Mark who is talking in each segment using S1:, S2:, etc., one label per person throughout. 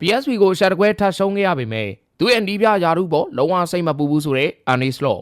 S1: PSV ကိုရှက်တကွဲထပ်ရှုံးခဲ့ရပေမဲ့သူ့ရဲ့နီးပြယာရုပေါ်လုံးဝစိတ်မပူဘူးဆိုတဲ့အန်နီစလော့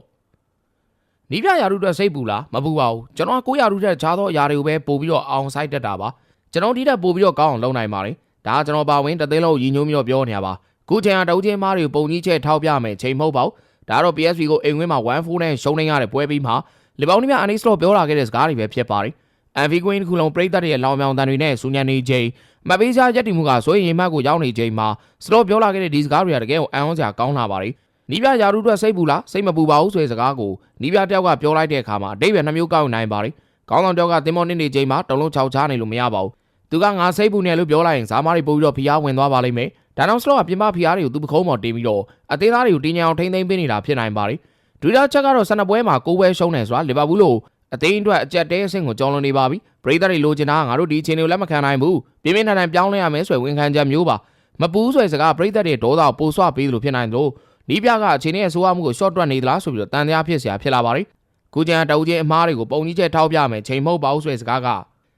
S1: နီးပြယာရုအတွက်စိတ်ပူလားမပူပါဘူးကျွန်တော်ကကိုယာရုတဲ့ဂျားသောအရာတွေကိုပဲပို့ပြီးတော့အောင်ဆိုင်တက်တာပါကျွန်တော်ဒီတက်ပို့ပြီးတော့ကောင်းအောင်လုပ်နိုင်ပါတယ်ဒါကကျွန်တော်ပါဝင်တသိန်းလုံးရည်ညွှန်းပြီးတော့ပြောနေတာပါခုချိန်ကတအုပ်ချင်းမားတွေကိုပုံကြီးချက်ထောက်ပြမယ်ချိန်မဟုတ်ပါဘူးဒါကတော့ PSV ကိုအိမ်ဝင်းမှာ1-4နဲ့ရှုံးနေရတဲ့ပွဲပြီးမှလီဘောင်နီမြအန်နီစလော့ပြောလာခဲ့တဲ့စကားတွေပဲဖြစ်ပါတယ် အန်ဖီကွင်းတစ်ခုလုံးပြည်သက်တွေရဲ့လောင်မြောင်တန်တွေနဲ့စူညံနေချိန်မပေးစားရက်တီမှုကဆိုရင်ရင်မှတ်ကိုရောက်နေချိန်မှာစလော့ပြောလာခဲ့တဲ့ဒီစကားတွေကတကယ်ကိုအံ့ဩစရာကောင်းလာပါတယ်နီးပြယာရုအတွက်စိတ်ပူလားစိတ်မပူပါဘူးဆိုတဲ့စကားကိုနီးပြတယောက်ကပြောလိုက်တဲ့အခါမှာအတိတ်ပဲနှမျိုးကောက်နိုင်ပါတယ်ကောင်းဆောင်တယောက်ကတင်မောနေနေချိန်မှာတုံလုံးချောက်ချားနေလို့မရပါဘူးသူကငါစိတ်ပူနေလို့ပြောလိုက်ရင်ဇာမားတွေပို့ပြီးတော့ဖီးအားဝင်သွားပါလိမ့်မယ်ဒါကြောင့်စလော့ကပြင်ပဖီးအားတွေကိုသူ့ပခုံးပေါ်တင်ပြီးတော့အသေးသားတွေကိုတင်းကြံအောင်ထိမ့်သိမ်းပေးနေတာဖြစ်နိုင်ပါတယ်ဒူတာချက်ကတော့ဆနပွဲမှာကိုးပွဲရှုံးနေဆိုတာလီဗာပူးလို့ အသိန်းအတွက်အကြက်တဲအဆင့်ကိုကြော်လွန်နေပါပြီပရိသတ်တွေလိုချင်တာကငါတို့ဒီအချိန်တွေကိုလက်မခံနိုင်ဘူးပြင်းပြင်းထန်ထန်ပြောင်းလဲရမယ်ဆိုရင်ဝန်ခံချက်မျိုးပါမပူးဆိုတဲ့စကားပရိသတ်တွေဒေါသကိုပိုဆွပေးသလိုဖြစ်နိုင်တယ်လို့နီးပြကအချိန်နဲ့ဆိုးရမှုကို short တွက်နေသလားဆိုပြီးတော့တန်တရားဖြစ်เสียဖြစ်လာပါတယ်ခုကျန်တအုပ်ချင်းအမားတွေကိုပုံကြီးချက်ထောက်ပြမယ်ချိန်မဟုတ်ပါဘူးဆိုတဲ့စကားက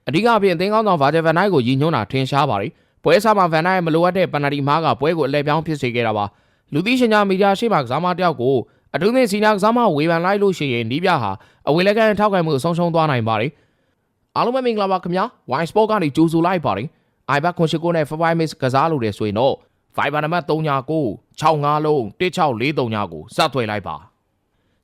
S1: အဓိကအပြင်အသင်းကောင်းဆောင်ဗာဂျယ်ဗန်နိုက်ကိုရည်ညွှန်းတာထင်ရှားပါတယ်ပွဲစားမှာဗန်နိုက်ရဲ့မလိုအပ်တဲ့ပန်နတီမားကပွဲကိုအလဲပြောင်းဖြစ်စေခဲ့တာပါလူသိရှင်ကြားမီဒီယာရှေ့မှာကစားမတယောက်ကို အထူးသဖြင့်စီနာကစားမဝေဖန်လိုက်လို့ရှိရင်နီးပြဟာအဝေလက်ကန်ထောက်ခံမှုကိုဆုံးရှုံးသွားနိုင်ပါတယ်အားလုံးပဲမင်္ဂလာပါခင်ဗျာ Wine Sport ကနေကြိုဆိုလိုက်ပါတယ် iBack ခွန်ရှိကိုနဲ့ Five Mix ကစားလို့တယ်ဆိုရင်တော့ Viber နံပါတ်39 65လုံး1643ကိုစသွယ်လိုက်ပါ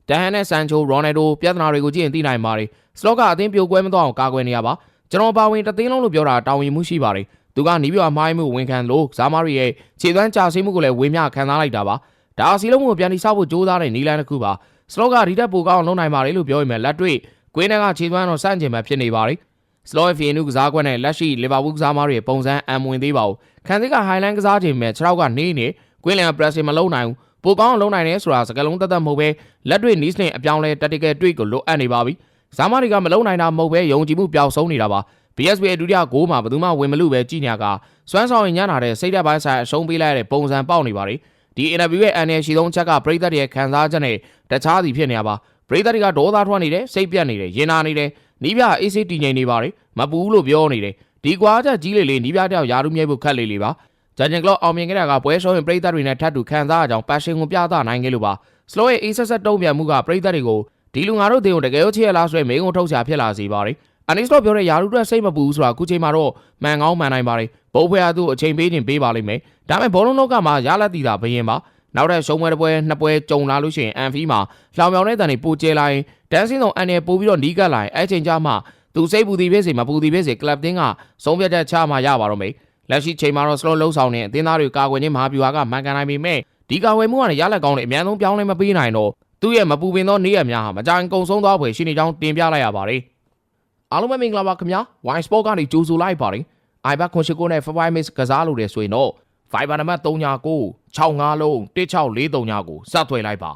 S1: ဒန်ဟန်နဲ့ဆန်ချိုရော်နယ်ဒိုပြဿနာတွေကိုကြည့်ရင်သိနိုင်ပါတယ်စလော့ကအသင်းပြိုကွဲမသွားအောင်ကာကွယ်နေရပါကျွန်တော်ပါဝင်တသိန်းလုံးလို့ပြောတာတာဝန်မှုရှိပါတယ်သူကနီးပြအမိုင်းမှုဝန်ခံလို့ဇာမာရီရဲ့ခြေသွမ်းကြာဆင်းမှုကိုလည်းဝေမျှခံစားလိုက်တာပါ ဒါအစီလုံးကိုပြန်တိဆောက်ဖို့ကြိုးစားတဲ့နီလန်တစ်ခုပါစလော့ကဒီတက်ပိုကောင်းအောင်လုပ်နိုင်ပါတယ်လို့ပြောရင်လည်းလက်တွေ့ကွင်းထဲကခြေသွမ်းတော့စန့်ကျင်မှဖြစ်နေပါတယ်စလော့ဖီနုကစားကွက်နဲ့လက်ရှိလီဗာပူးကစားမားတွေပုံစံအံဝင်သေးပါဘူးခံသစ်ကဟိုင်းလန်းကစားချိန်မဲ့6ရောက်ကနေနေကွင်းလန်ပရက်စင်မလုံးနိုင်ဘူးပိုကောင်းအောင်လုပ်နိုင်တယ်ဆိုတာစကလုံးတက်တက်မဟုတ်ပဲလက်တွေ့နီးစလင်အပြောင်းလဲတက်တကယ်တွေ့ကိုလိုအပ်နေပါပြီဇာမားတွေကမလုံးနိုင်တာမဟုတ်ပဲယုံကြည်မှုပျောက်ဆုံးနေတာပါ BSB အဒုတိယဂိုးမှာဘယ်သူမှဝင်မလို့ပဲကြည်ညာကစွမ်းဆောင်ရင်ညနာတဲ့စိတ်ဓာတ်ပိုင်းဆိုင်အရှုံးပေးလိုက်ရတဲ့ပုံစံပေါက်နေပါလေ ဒီ interview ရဲ့အန်ရရှိဆုံးချက်ကပရိသတ်ရဲ့ခံစားချက်နဲ့တခြားစီဖြစ်နေရပါပရိသတ်တွေကဒေါသထွက်နေတယ်စိတ်ပြတ်နေတယ်ရင်နာနေတယ်နီးပြအေးစိတ်တည်ငြိမ်နေပါလေမပူဘူးလို့ပြောနေတယ်ဒီကွာချက်ကြီးလေလေနီးပြတယောက်ယာရုမြိတ်ဖို့ခက်လေလေပါဂျန်ဂျန်ကလော့အောင်မြင်ခဲ့တာကပွဲရှုံးရင်ပရိသတ်တွေနဲ့ထပ်တူခံစားရကြောင်းပါရှင်ကိုပြသနိုင်ခဲ့လို့ပါ slow ရဲ့အေးဆက်ဆက်တုံ့ပြန်မှုကပရိသတ်တွေကိုဒီလူငါတို့တင်ကိုတကယ်လို့ချစ်ရလားဆိုရင်မင်းကိုထုတ်ချာဖြစ်လာစေပါတယ်အနိစတော့ပြောတဲ့ယာရုအတွက်စိတ်မပူဘူးဆိုတာအခုချိန်မှာတော့မှန်ကောင်းမှန်နိုင်ပါတယ် ဘုတ်ဖွဲအားသူ့အချိန်ပေးခြင်းပေးပါလိမ့်မယ်ဒါပေမဲ့ဘောလုံးလောကမှာရလက်တီတာဘယင်ပါနောက်တဲ့ရှုံးပွဲတစ်ပွဲနှစ်ပွဲကြုံလာလို့ရှိရင်အန်ဖီမှာလောင်မြောင်တဲ့တန်တွေပိုကျဲလာရင်ဒန်စင်းဆောင်အန်နယ်ပို့ပြီးတော့နီးကပ်လာရင်အဲ့ချိန်ကျမှသူစိတ်ပူသည်ဖြစ်စေမပူသည်ဖြစ်စေကလပ်တင်းကဆုံးဖြတ်ချက်ချမှရပါတော့မယ်လက်ရှိချိန်မှာတော့ slow လုံးဆောင်နေအသင်းသားတွေကာကွယ်ခြင်းမဟာဗျူဟာကမှန်ကန်နိုင်ပေမဲ့ဒီကာကွယ်မှုကနေရလက်ကောင်းတွေအများဆုံးပြောင်းလဲမပေးနိုင်တော့သူ့ရဲ့မပူပင်သောနေ့ရက်များဟာမကြိုင်ကုံဆုံးသွားဖွယ်ရှိနေကြောင်းတင်ပြလိုက်ရပါတယ်အားလုံးပဲမင်္ဂလာပါခင်ဗျာ Wine Sport ကနေကြိုဆိုလိုက်ပါတယ် iBack ခွန်ရှိကိုနဲ့ Five Mix ကစားလို့တယ်ဆိုရင်တော့ Viber နံပါတ်39 65လုံး1643ကိုစသွယ်လိုက်ပါ